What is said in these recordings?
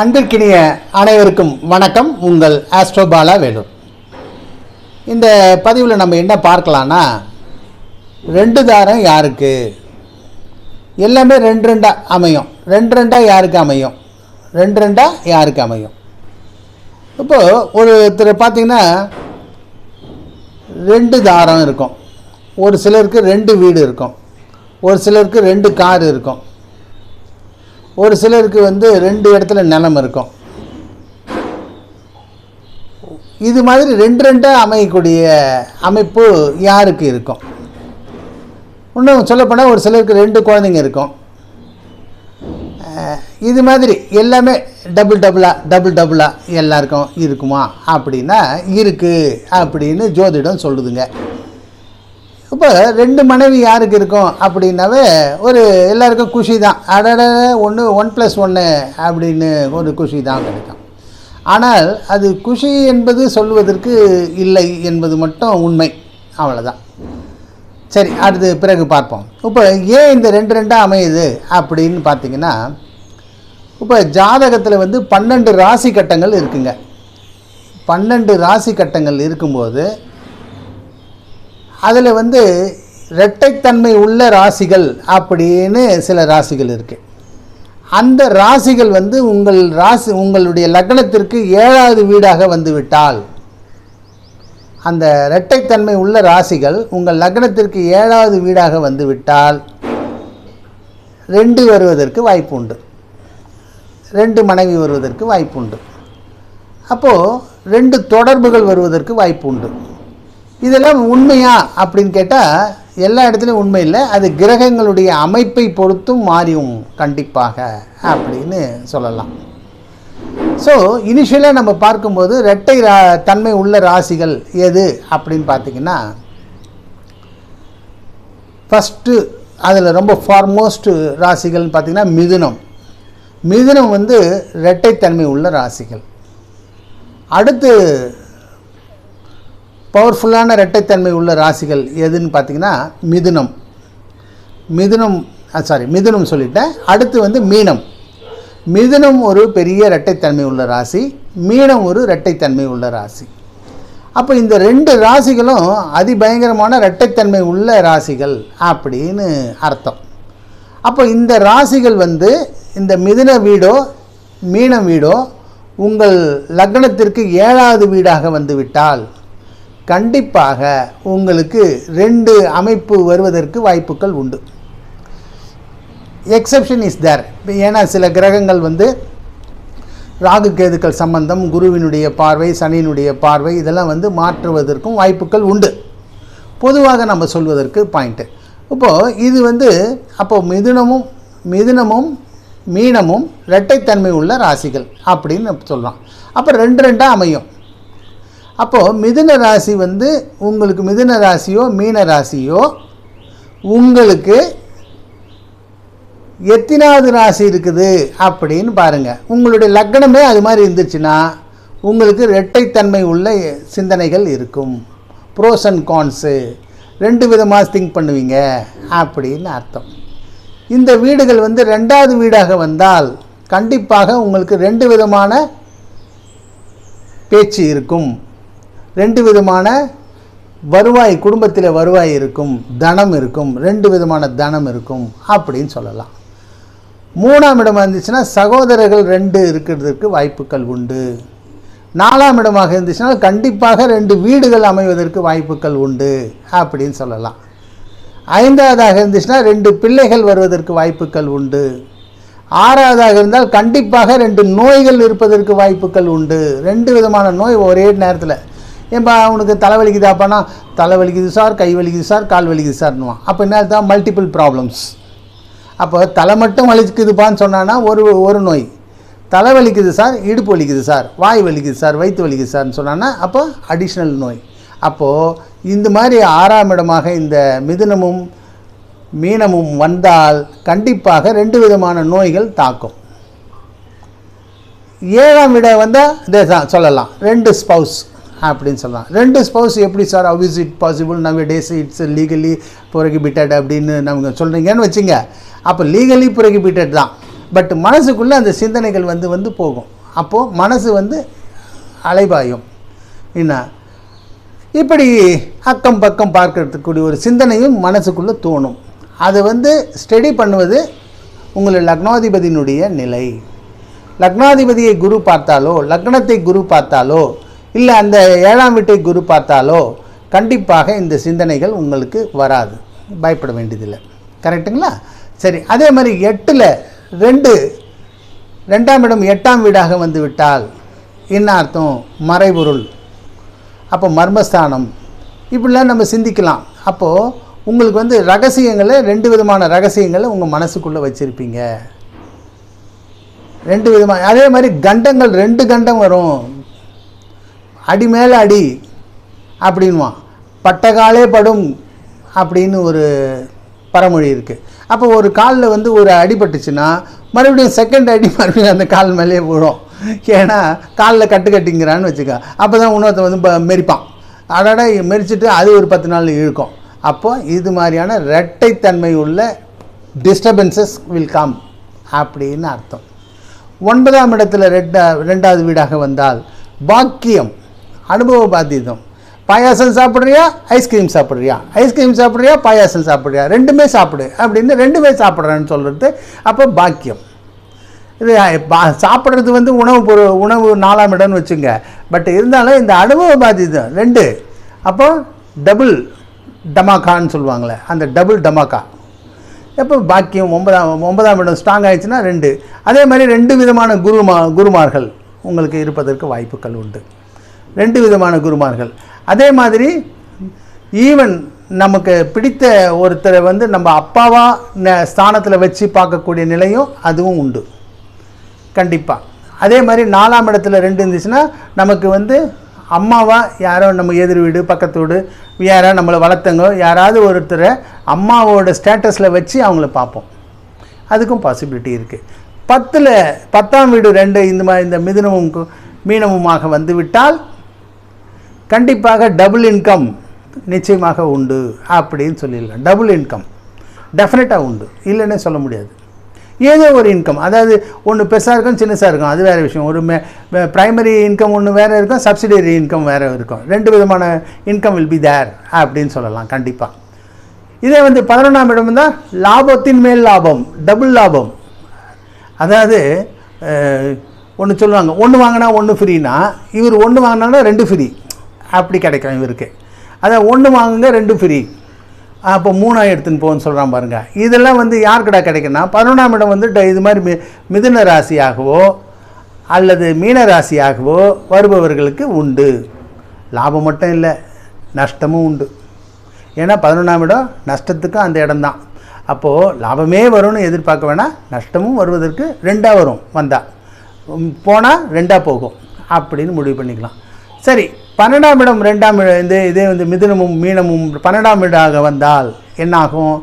அன்பிற்கினிய அனைவருக்கும் வணக்கம். உங்கள் ஆஸ்ட்ரோபாலா வேலூர் இந்த பதிவில் நம்ம என்ன பார்க்கலான்னா ரெண்டு தாரம் யாருக்கு? எல்லாமே ரெண்டு ரெண்டாக அமையும். ரெண்டு ரெண்டாக யாருக்கு அமையும்? ரெண்டு ரெண்டாக யாருக்கு அமையும்? இப்போது ஒருத்தர் பார்த்திங்கன்னா ரெண்டு தாரம் இருக்கும். ஒரு சிலருக்கு ரெண்டு வீடு இருக்கும். ஒரு சிலருக்கு ரெண்டு கார் இருக்கும். ஒரு சிலருக்கு வந்து ரெண்டு இடத்துல நிலம் இருக்கும். இது மாதிரி ரெண்டு ரெண்டாக அமையக்கூடிய அமைப்பு யாருக்கு இருக்கும்? இன்னும் சொல்லப்போனால் ஒரு சிலருக்கு ரெண்டு குழந்தைங்க இருக்கும். இது மாதிரி எல்லாமே டபுள் டபுளாக டபுள் டபுளாக எல்லாருக்கும் இருக்குமா? அப்படின்னா இருக்குது அப்படின்னு ஜோதிடம் சொல்லுதுங்க. இப்போ ரெண்டு மனைவி யாருக்கு இருக்கும் அப்படின்னாவே ஒரு எல்லாருக்கும் குஷி தான் அடட ஒன்று ஒன் ப்ளஸ் ஒன்று அப்படின்னு ஒரு குஷி தான் கிடைக்கும். ஆனால் அது குஷி என்பது சொல்வதற்கு இல்லை என்பது மட்டும் உண்மை. அவ்வளோதான் சரி அடுத்து பிறகு பார்ப்போம். இப்போ ஏன் இந்த ரெண்டு ரெண்டாக அமையுது அப்படின்னு பார்த்தீங்கன்னா இப்போ ஜாதகத்தில் வந்து பன்னெண்டு ராசி கட்டங்கள் இருக்குங்க. பன்னெண்டு ராசி கட்டங்கள் இருக்கும்போது அதில் வந்து இரட்டைத்தன்மை உள்ள ராசிகள் அப்படின்னு சில ராசிகள் இருக்குது அந்த ராசிகள் வந்து உங்கள் ராசி உங்களுடைய லக்னத்திற்கு ஏழாவது வீடாக வந்து விட்டால் அந்த இரட்டைத்தன்மை உள்ள ராசிகள் உங்கள் லக்னத்திற்கு ஏழாவது வீடாக வந்து விட்டால் ரெண்டு வருவதற்கு வாய்ப்பு உண்டு ரெண்டு மனைவி வருவதற்கு வாய்ப்பு உண்டு அப்போது ரெண்டு தொடர்புகள் வருவதற்கு வாய்ப்பு உண்டு இதெல்லாம் உண்மையா அப்படின்னு கேட்டால் எல்லா இடத்துலையும் உண்மை இல்லை. அது கிரகங்களுடைய அமைப்பை பொறுத்தும் மாறியும் கண்டிப்பாக அப்படின்னு சொல்லலாம். ஸோ இனிஷியலாக நம்ம பார்க்கும்போது ரெட்டை ரா தன்மை உள்ள ராசிகள் எது அப்படின்னு பார்த்தீங்கன்னா ஃபஸ்ட்டு அதில் ரொம்ப ஃபார்மோஸ்ட் ராசிகள்னு பார்த்தீங்கன்னா மிதுனம். மிதுனம் வந்து இரட்டைத்தன்மை உள்ள ராசிகள். அடுத்து பவர்ஃபுல்லான இரட்டைத்தன்மை உள்ள ராசிகள் எதுன்னு பார்த்தீங்கன்னா மிதுனம். மிதுனம் சாரி மிதுனம் சொல்லிட்டேன். அடுத்து வந்து மீனம். மிதுனம் ஒரு பெரிய இரட்டைத்தன்மை உள்ள ராசி மீனம் ஒரு இரட்டைத்தன்மை உள்ள ராசி. அப்போ இந்த ரெண்டு ராசிகளும் அதிபயங்கரமான இரட்டைத்தன்மை உள்ள ராசிகள் அப்படின்னு அர்த்தம். அப்போ இந்த ராசிகள் வந்து இந்த மிதுன வீடோ மீனம் வீடோ உங்கள் லக்னத்திற்கு ஏழாவது வீடாக வந்துவிட்டால் கண்டிப்பாக உங்களுக்கு ரெண்டு அமைப்பு வருவதற்கு வாய்ப்புகள் உண்டு. எக்ஸப்ஷன் இஸ் தேர் ஏன்னா சில கிரகங்கள் வந்து ராகு கேதுக்கள் சம்பந்தம் குருவினுடைய பார்வை சனியினுடைய பார்வை இதெல்லாம் வந்து மாற்றுவதற்கும் வாய்ப்புகள் உண்டு. பொதுவாக நம்ம சொல்வதற்கு பாயிண்ட்டு இப்போது இது வந்து அப்போது மிதுனமும் மிதுனமும் மீனமும் இரட்டைத்தன்மை உள்ள ராசிகள் அப்படின்னு சொல்லலாம் அப்போ ரெண்டு ரெண்டாக அமையும். அப்போது மிதுன ராசி வந்து உங்களுக்கு மிதுன ராசியோ மீன ராசியோ உங்களுக்கு எத்தனாவது ராசி இருக்குது அப்படின்னு பாருங்கள் உங்களுடைய லக்னமே அது மாதிரி இருந்துச்சுன்னா உங்களுக்கு இரட்டைத்தன்மை உள்ள சிந்தனைகள் இருக்கும். ப்ரோஸ் அண்ட் கான்ஸு ரெண்டு விதமாக திங்க் பண்ணுவீங்க அப்படின்னு அர்த்தம். இந்த வீடுகள் வந்து ரெண்டாவது வீடாக வந்தால் கண்டிப்பாக உங்களுக்கு ரெண்டு விதமான பேச்சு இருக்கும். ரெண்டு விதமான வருவாய் குடும்பத்தில் வருவாய் இருக்கும் தனம் இருக்கும் ரெண்டு விதமான தனம் இருக்கும் அப்படின்னு சொல்லலாம். மூணாம் இடமாக இருந்துச்சுன்னா சகோதரர்கள் ரெண்டு இருக்கிறதுக்கு வாய்ப்புகள் உண்டு. நாலாம் இடமாக இருந்துச்சுன்னா கண்டிப்பாக ரெண்டு வீடுகள் அமைவதற்கு வாய்ப்புகள் உண்டு அப்படின்னு சொல்லலாம். ஐந்தாவதாக இருந்துச்சுன்னா ரெண்டு பிள்ளைகள் வருவதற்கு வாய்ப்புகள் உண்டு. ஆறாவதாக இருந்தால் கண்டிப்பாக ரெண்டு நோய்கள் இருப்பதற்கு வாய்ப்புகள் உண்டு. ரெண்டு விதமான நோய் ஒரே நேரத்தில் ஏன்பா அவனுக்கு தலைவலிக்குதாப்பானா தலைவலிக்குது சார் கை வலிக்குது சார் கால் வலிக்குது சார்னுவான் அப்போ என்ன தான் மல்டிபிள் ப்ராப்ளம்ஸ் அப்போ தலை மட்டும் வலிக்குதுப்பான்னு சொன்னான்னா ஒரு ஒரு நோய். தலை வலிக்குது சார் இடுப்பு வலிக்குது சார் வாய் வலிக்குது சார் வயிற்று வலிக்குது சார்னு சொன்னான்னா அப்போ அடிஷ்னல் நோய். அப்போது இந்த மாதிரி ஆறாம் இடமாக இந்த மிதுனமும் மீனமும் வந்தால் கண்டிப்பாக ரெண்டு விதமான நோய்கள் தாக்கும். ஏழாம் இடம் வந்தால் இதே தான் சொல்லலாம். ரெண்டு ஸ்பவுஸ் அப்படின்னு சொல்லலாம். ரெண்டு ஸ்பௌஸ் எப்படி sir how is it possible nowadays it's legally prohibited அப்படின்னு நம்ம சொல்கிறீங்கன்னு வச்சுங்க. அப்போ லீகலி ப்ரொஹிபிட்டட் தான். பட் மனசுக்குள்ளே அந்த சிந்தனைகள் வந்து வந்து போகும். அப்போது மனசு வந்து அலைபாயும். என்ன? இப்படி அக்கம் பக்கம் பார்க்கறதுக்கூடிய ஒரு சிந்தனையும் மனசுக்குள்ளே தோணும். அதை வந்து ஸ்டடி பண்ணுவது உங்களை லக்னாதிபதியினுடைய நிலை. லக்னாதிபதியை குரு பார்த்தாலோ லக்னத்தை குரு பார்த்தாலோ இல்லை அந்த ஏழாம் வீட்டை குரு பார்த்தாலோ கண்டிப்பாக இந்த சிந்தனைகள் உங்களுக்கு வராது. பயப்பட வேண்டியதில்லை. கரெக்டுங்களா சரி அதே மாதிரி எட்டில் ரெண்டு ரெண்டாம் இடம் எட்டாம் வீடாக வந்து விட்டால் என்ன அர்த்தம்? மறைபொருள். அப்போ மர்மஸ்தானம். இப்படிலாம் நம்ம சிந்திக்கலாம். அப்போது உங்களுக்கு வந்து ரகசியங்களை ரெண்டு விதமான ரகசியங்களை உங்கள் மனசுக்குள்ளே வச்சுருப்பீங்க. ரெண்டு விதமாக அதே மாதிரி கண்டங்கள் ரெண்டு கண்டம் வரும். அடி மேலே அடி அப்படின்வான். பட்டகாலே படும் அப்படின்னு ஒரு பரமொழி இருக்குது அப்போ ஒரு காலில் வந்து ஒரு அடிபட்டுச்சுன்னா மறுபடியும் செகண்ட் அடி மறுபடியும் அந்த கால் மேலேயே விழும். ஏன்னா காலில் கட்டு கட்டிங்கிறான்னு வச்சுக்க. அப்போ தான் இன்னொருத்தன் வந்து ப- மெரிப்பான். அதோட மெரிச்சிட்டு அது ஒரு பத்து நாள் இழுக்கும். அப்போ இது மாதிரியான இரட்டைத்தன்மை உள்ள டிஸ்டர்பன்சஸ் வில் கம் அப்படின்னு அர்த்தம். ஒன்பதாம் இடத்துல ரெண்டா ரெண்டாவது வீடாக வந்தால் பாக்கியம் அனுபவ பாத்தியம் பாயாசம் சாப்பிட்றியா? ஐஸ்கிரீம் சாப்பிட்றியா? ஐஸ்கிரீம் சாப்பிட்றியா? பாயாசம் சாப்பிட்றியா? ரெண்டுமே சாப்பிடு. அப்படின்னு ரெண்டுமே சாப்பிட்றேன்னு சொல்கிறது அப்போ பாக்கியம். இது பா- சாப்பிட்றது வந்து உணவு பொருள் உணவு நாலாம் இடம்னு வச்சுங்க. பட் இருந்தாலும் இந்த அனுபவ பாத்தியம் ரெண்டு அப்போ டபுள் டமாக்கான்னு சொல்லுவாங்களே அந்த டபுள் டமாக்கா எப்போ பாக்கியம் ஒன்பதாம் ஒன்பதாம் இடம் ஸ்ட்ராங் ஆயிடுச்சுன்னா ரெண்டு. அதே மாதிரி ரெண்டு விதமான குருமா குருமார்கள் உங்களுக்கு இருப்பதற்கு வாய்ப்புகள் உண்டு. ரெண்டு விதமான குருமார்கள். அதே மாதிரி ஈவன் நமக்கு பிடித்த ஒருத்தரை வந்து நம்ம அப்பாவா ஸ்தானத்தில் வச்சு பார்க்கக்கூடிய நிலையும் அதுவும் உண்டு. கண்டிப்பாக அதே மாதிரி நாலாம் இடத்துல ரெண்டு இருந்துச்சுன்னா நமக்கு வந்து அம்மாவா யாரோ நம்ம எதிர் வீடு பக்கத்து வீடு யாரோ நம்மளை வளர்த்தங்க யாராவது ஒருத்தரை அம்மாவோட ஸ்டேட்டஸில் வச்சு அவங்கள பார்ப்போம். அதுக்கும் பாசிபிலிட்டி இருக்குது பத்தில் பத்தாம் வீடு ரெண்டு இந்த மாதிரி இந்த மிதுனமும் கு- மீனமுமாக வந்து விட்டால் கண்டிப்பாக டபுள் இன்கம் நிச்சயமாக உண்டு அப்படின்னு சொல்லிடலாம். டபுள் இன்கம் டெஃபினட்டாக உண்டு. இல்லைன்னே சொல்ல முடியாது. ஏதோ ஒரு இன்கம் அதாவது ஒன்று பெருசாக இருக்கும் சின்னசாக இருக்கும். அது வேறு விஷயம். ஒரு மே ப்ரைமரி இன்கம் ஒன்று வேறு இருக்கும் சப்சிடரி இன்கம் வேறு இருக்கும். ரெண்டு விதமான இன்கம் வில் பி தேர் அப்படின்னு சொல்லலாம் கண்டிப்பாக இதே வந்து பதினொன்றாம் இடம் தான் லாபத்தின் மேல் லாபம் டபுள் லாபம். அதாவது ஒன்று சொல்லுவாங்க. ஒன்று வாங்கினா ஒன்று ஃப்ரீனா இவர் ஒன்று வாங்கினாங்கன்னா ரெண்டு ஃப்ரீ அப்படி கிடைக்கும் இவருக்கு. அதை ஒன்று வாங்குங்க ரெண்டு ஃப்ரீ அப்போ மூணாக எடுத்துன்னு போன்னு சொல்கிறான் பாருங்கள் இதெல்லாம் வந்து யாருக்கடா கிடைக்குன்னா பதினொன்றாம் இடம் வந்து ட- இது மாதிரி மி மிதுன ராசியாகவோ அல்லது மீன ராசியாகவோ வருபவர்களுக்கு உண்டு. லாபம் மட்டும் இல்லை நஷ்டமும் உண்டு. ஏன்னா பதினொன்றாம் இடம் நஷ்டத்துக்கும் அந்த இடம்தான். அப்போது லாபமே வரும்னு எதிர்பார்க்க வேணாம் நஷ்டமும் வருவதற்கு ரெண்டாக வரும் வந்தால் போனால் ரெண்டாக போகும் அப்படின்னு முடிவு பண்ணிக்கலாம். சரி பன்னெண்டாம் இடம் ரெண்டாம் இடம் இந்த இதே வந்து மிதுனமும் மீனமும் பன்னெண்டாம் இடாக வந்தால் என்னாகும்?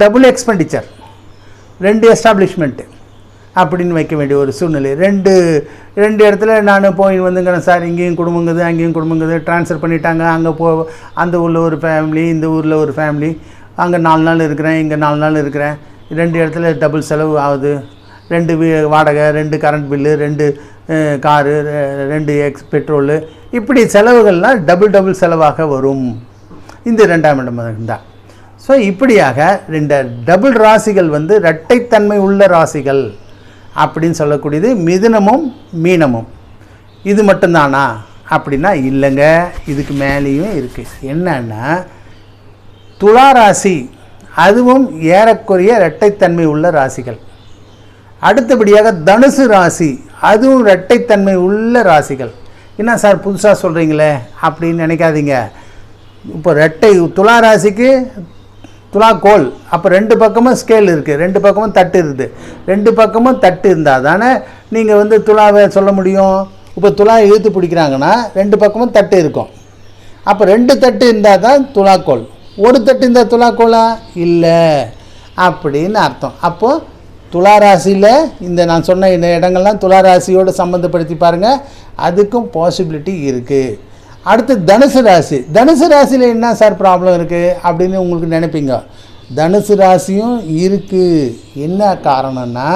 டபுள் எக்ஸ்பெண்டிச்சர் ரெண்டு எஸ்டாப்ளிஷ்மெண்ட்டு அப்படின்னு வைக்க வேண்டிய ஒரு சூழ்நிலை. ரெண்டு ரெண்டு இடத்துல நான் போய் வந்துங்கிறேன் சார். இங்கேயும் குடும்பங்குது அங்கேயும் குடும்பங்குது. ட்ரான்ஸ்ஃபர் பண்ணிட்டாங்க. அங்கே போ அந்த ஊரில் ஒரு ஃபேமிலி இந்த ஊரில் ஒரு ஃபேமிலி அங்கே நாலு நாள் இருக்கிறேன் இங்கே நாலு நாள் இருக்கிறேன். ரெண்டு இடத்துல டபுள் செலவு ஆகுது. ரெண்டு வீ வாடகை ரெண்டு கரண்ட் பில்லு ரெண்டு காரு ரெ- ரெண்டு எக்ஸ் பெட்ரோலு இப்படி செலவுகள்லாம் டபுள் டபுள் செலவாக வரும். இந்த ரெண்டாம் இடம் தான் ஸோ இப்படியாக ரெண்டு டபுள் ராசிகள் வந்து இரட்டைத்தன்மை உள்ள ராசிகள் அப்படின்னு சொல்லக்கூடியது மிதுனமும் மீனமும். இது மட்டும்தானா? அப்படின்னா இல்லைங்க. இதுக்கு மேலேயும் இருக்குது என்னன்னா துலா ராசி அதுவும் ஏறக்குறைய இரட்டைத்தன்மை உள்ள ராசிகள். அடுத்தபடியாக தனுசு ராசி அதுவும் இரட்டைத்தன்மை உள்ள ராசிகள். என்ன சார் புதுசாக சொல்கிறீங்களே அப்படின்னு நினைக்காதீங்க. இப்போ ரெட்டை துலா ராசிக்கு துலா கோல் அப்போ ரெண்டு பக்கமும் ஸ்கேல் இருக்குது ரெண்டு பக்கமும் தட்டு இருக்குது. ரெண்டு பக்கமும் தட்டு இருந்தால் தானே நீங்கள் வந்து துலாவை சொல்ல முடியும்? இப்போ துலா இழுத்து பிடிக்கிறாங்கன்னா ரெண்டு பக்கமும் தட்டு இருக்கும். அப்போ ரெண்டு தட்டு இருந்தால் தான் துலாக்கோல் ஒரு தட்டு இருந்தால் துலாக்கோலா இல்லை. அப்படின்னு அர்த்தம். அப்போது துளாராசியில் இந்த நான் சொன்ன இந்த இடங்கள்லாம் துளாராசியோடு சம்மந்தப்படுத்தி பாருங்கள் அதுக்கும் பாசிபிலிட்டி இருக்குது அடுத்து தனுசு ராசி. தனுசு ராசியில் என்ன சார் ப்ராப்ளம் இருக்குது அப்படின்னு உங்களுக்கு நினைப்பீங்க? தனுசு ராசியும் இருக்குது என்ன காரணம்னா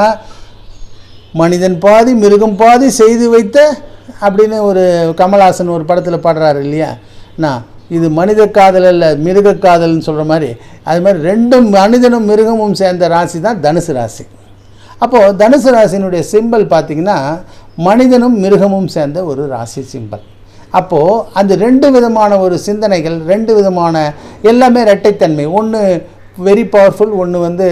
மனிதன் பாதி மிருகம் பாதி செய்து வைத்த அப்படின்னு ஒரு கமல்ஹாசன் ஒரு படத்தில் பாடுறாரு இல்லையா? நான் இது மனித காதல் அல்ல மிருக காதல்னு சொல்கிற மாதிரி. அது மாதிரி ரெண்டும் மனிதனும் மிருகமும் சேர்ந்த ராசி தான் தனுசு ராசி. அப்போது தனுசு ராசினுடைய சிம்பல் பார்த்திங்கன்னா மனிதனும் மிருகமும் சேர்ந்த ஒரு ராசி சிம்பல் அப்போது அந்த ரெண்டு விதமான ஒரு சிந்தனைகள் ரெண்டு விதமான எல்லாமே இரட்டைத்தன்மை. ஒன்று வெரி பவர்ஃபுல் ஒன்று வந்து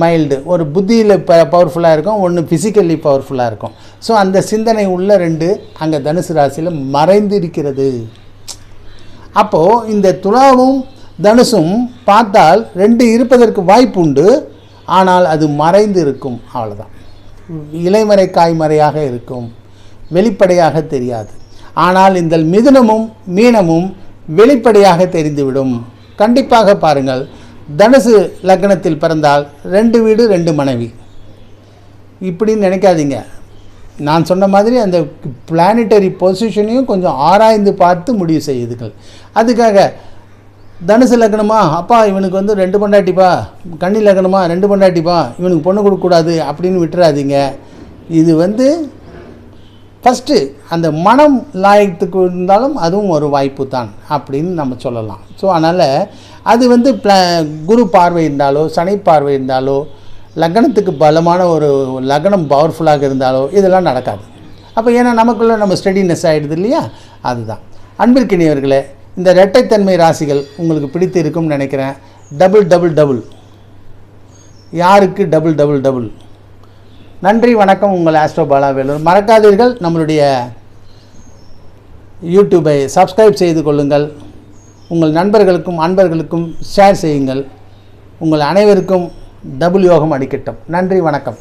மைல்டு ஒரு புத்தியில் ப பவர்ஃபுல்லாக இருக்கும் ஒன்று ஃபிசிக்கலி பவர்ஃபுல்லாக இருக்கும். ஸோ அந்த சிந்தனை உள்ள ரெண்டு அங்கே தனுசு ராசியில் மறைந்து இருக்கிறது அப்போது இந்த துலாவும் தனுசும் பார்த்தால் ரெண்டு இருப்பதற்கு வாய்ப்பு உண்டு. ஆனால் அது மறைந்து இருக்கும் அவ்வளோதான் இலைமறை காய்மறையாக இருக்கும். வெளிப்படையாக தெரியாது. ஆனால் இந்த மிதுனமும் மீனமும் வெளிப்படையாக தெரிந்துவிடும். கண்டிப்பாக பாருங்கள் தனுசு லக்னத்தில் பிறந்தால் ரெண்டு வீடு ரெண்டு மனைவி. இப்படின்னு நினைக்காதீங்க. நான் சொன்ன மாதிரி அந்த பிளானிட்டரி பொசிஷனையும் கொஞ்சம் ஆராய்ந்து பார்த்து முடிவு செய்யுதுகள். அதுக்காக தனுசு லக்னமா? அப்பா இவனுக்கு வந்து ரெண்டு பொண்டாட்டிப்பா. கன்னி லக்னமா? ரெண்டு பொண்டாட்டிப்பா. இவனுக்கு பொண்ணு கொடுக்கக்கூடாது அப்படின்னு விட்டுறாதீங்க. இது வந்து ஃபஸ்ட்டு அந்த மனம் லாயத்துக்கு இருந்தாலும் அதுவும் ஒரு வாய்ப்பு தான் அப்படின்னு நம்ம சொல்லலாம். ஸோ அதனால் அது வந்து ப்ள குரு பார்வை இருந்தாலோ சனி பார்வை இருந்தாலோ லக்னத்துக்கு பலமான ஒரு லக்னம் பவர்ஃபுல்லாக இருந்தாலோ இதெல்லாம் நடக்காது. அப்போ ஏன்னா நமக்குள்ளே நம்ம ஸ்டடினஸ் ஆகிடுது இல்லையா? அதுதான். அன்பிற்கினியவர்களே இந்த இரட்டைத்தன்மை ராசிகள் உங்களுக்கு பிடித்து இருக்கும்னு நினைக்கிறேன். டபுள் டபுள் டபுள் யாருக்கு டபுள் டபுள் டபுள் நன்றி வணக்கம். உங்கள் ஆஸ்ட்ரோ பாலா வேலூர். மறக்காதீர்கள். நம்மளுடைய யூடியூபை சப்ஸ்கிரைப் செய்து கொள்ளுங்கள். உங்கள் நண்பர்களுக்கும் அன்பர்களுக்கும் ஷேர் செய்யுங்கள். உங்கள் அனைவருக்கும் டபுள் யோகம் அடிக்கட்டும். நன்றி வணக்கம்.